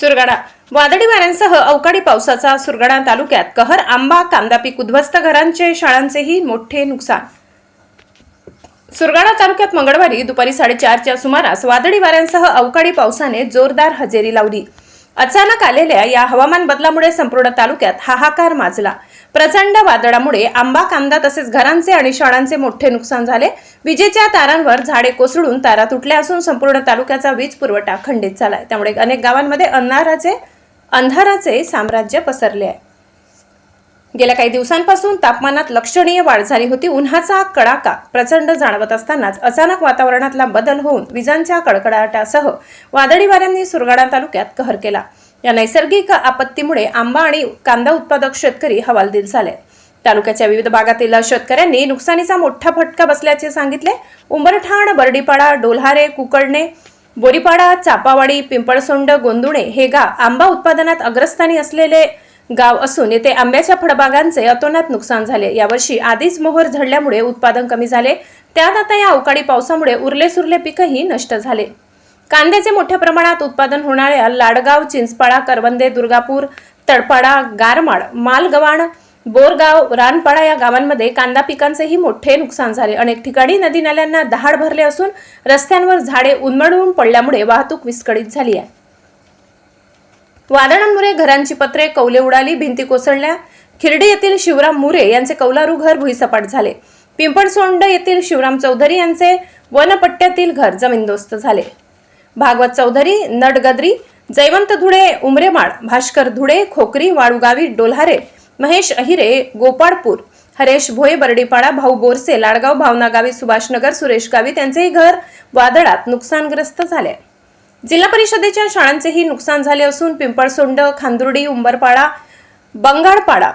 सुरगाडा. वादळी वाऱ्यांसह अवकाळी पावसाचा सुरगाडा तालुक्यात कहर आंबा कांदा पीक उद्ध्वस्त घरांचे शाळांचेही मोठे नुकसान. सुरगाणा तालुक्यात मंगळवारी दुपारी साडेचारच्या सुमारास वादळी वाऱ्यांसह अवकाळी पावसाने जोरदार हजेरी लावली. अचानक आलेल्या या हवामान बदलामुळे संपूर्ण तालुक्यात हाहाकार माजला. प्रचंड वादळामुळे आंबा कांदा तसेच घरांचे आणि शाळांचे मोठे नुकसान झाले. विजेच्या तारांवर झाडे कोसळून तारा तुटल्या असून संपूर्ण तालुक्याचा वीज पुरवठा खंडित झालाय. त्यामुळे अनेक गावांमध्ये अंधाराचे अंधाराचे साम्राज्य पसरले आहे. गेल्या काही दिवसांपासून तापमानात लक्षणीय वाढ झाली होती. उन्हाचा कडाका प्रचंड जाणवत असतानाच अचानक वातावरणातला बदल होऊन विजांच्या कडकडाटासह वादळी वाऱ्यांनी सुरगाणा तालुक्यात कहर केला. या नैसर्गिक आपत्तीमुळे आंबा आणि कांदा उत्पादक शेतकरी हवालदिल झाले. तालुक्याच्या विविध भागातील शेतकऱ्यांनी नुकसानीचा मोठा फटका बसल्याचे सांगितले. उंबरठाण बर्डीपाडा डोल्हारे कुकडणे बोरीपाडा चापावाडी पिंपळसोंड गोंदुणे हे गाव आंबा उत्पादनात अग्रस्थानी असलेले गाव असून येथे आंब्याच्या फळबागांचे अतोनात नुकसान झाले. यावर्षी आधीच मोहर झडल्यामुळे उत्पादन कमी झाले. त्यात आता या अवकाळी पावसामुळे उरले सुरले पिकही नष्ट झाले. कांद्याचे मोठ्या प्रमाणात उत्पादन होणाऱ्या लाडगाव चिंचपाडा करवंदे दुर्गापूर तडपाडा गारमाड मालगवाण बोरगाव रानपाडा या गावांमध्ये कांदा पिकांचेही मोठे नुकसान झाले. अनेक ठिकाणी नदी नाल्यांना दहाड भरले असून रस्त्यांवर झाडे उन्मळून पडल्यामुळे वाहतूक विस्कळीत झाली आहे. वादळांमुळे घरांची पत्रे कौले उडाली भिंती कोसळल्या. खिर्डी येथील शिवराम मुरे यांचे कौलारू घर भुईसपाट झाले. पिंपळसोंड येथील शिवराम चौधरी यांचे वनपट्ट्यातील घर जमीनदोस्त झाले. भागवत चौधरी नटगद्री जयवंत धुळे उमरेमाळ भास्कर धुळे खोकरी वाळूगावी डोल्हारे महेश अहिरे गोपाळपूर हरेश भोये बर्डीपाडा भाऊ बोरसे लाडगाव भावना गावी सुभाषनगर सुरेश गावी त्यांचेही घर वादळात नुकसानग्रस्त झाले. जिल्हा परिषदेच्या शाळांचेही नुकसान झाले असून पिंपळसोंड खांदुर्डी उंबरपाडा बंगाळपाडा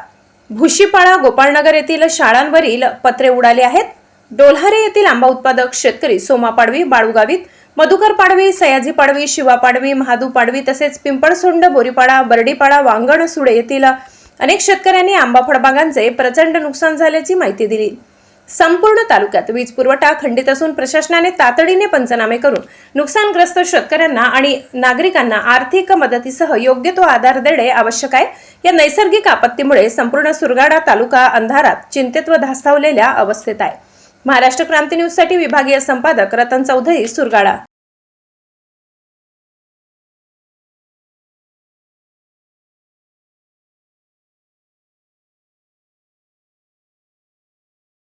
भुशीपाडा गोपाळनगर येथील शाळांवरील पत्रे उडाले आहेत. डोल्हारे येथील आंबा उत्पादक शेतकरी सोमा पाडवी बाळूगावीत मधुकर पाडवी सयाजी पाडवी शिवा पाडवी महादू पाडवी तसेच पिंपळसोंड बोरीपाडा बर्डीपाडा वांगण सुडे येथील अनेक शेतकऱ्यांनी आंबा फळबागांचे प्रचंड नुकसान झाल्याची माहिती दिली. संपूर्ण तालुक्यात वीज पुरवठा खंडित असून प्रशासनाने तातडीने पंचनामे करून नुकसानग्रस्त शेतकऱ्यांना आणि नागरिकांना आर्थिक मदतीसह योग्य तो आधार देणे आवश्यक आहे. या नैसर्गिक आपत्तीमुळे संपूर्ण सुरगाडा तालुका अंधारात चिंतेत व धास्तावलेल्या अवस्थेत आहे. महाराष्ट्र क्रांती न्यूजसाठी विभागीय संपादक रतन चौधरी सुरगाडा.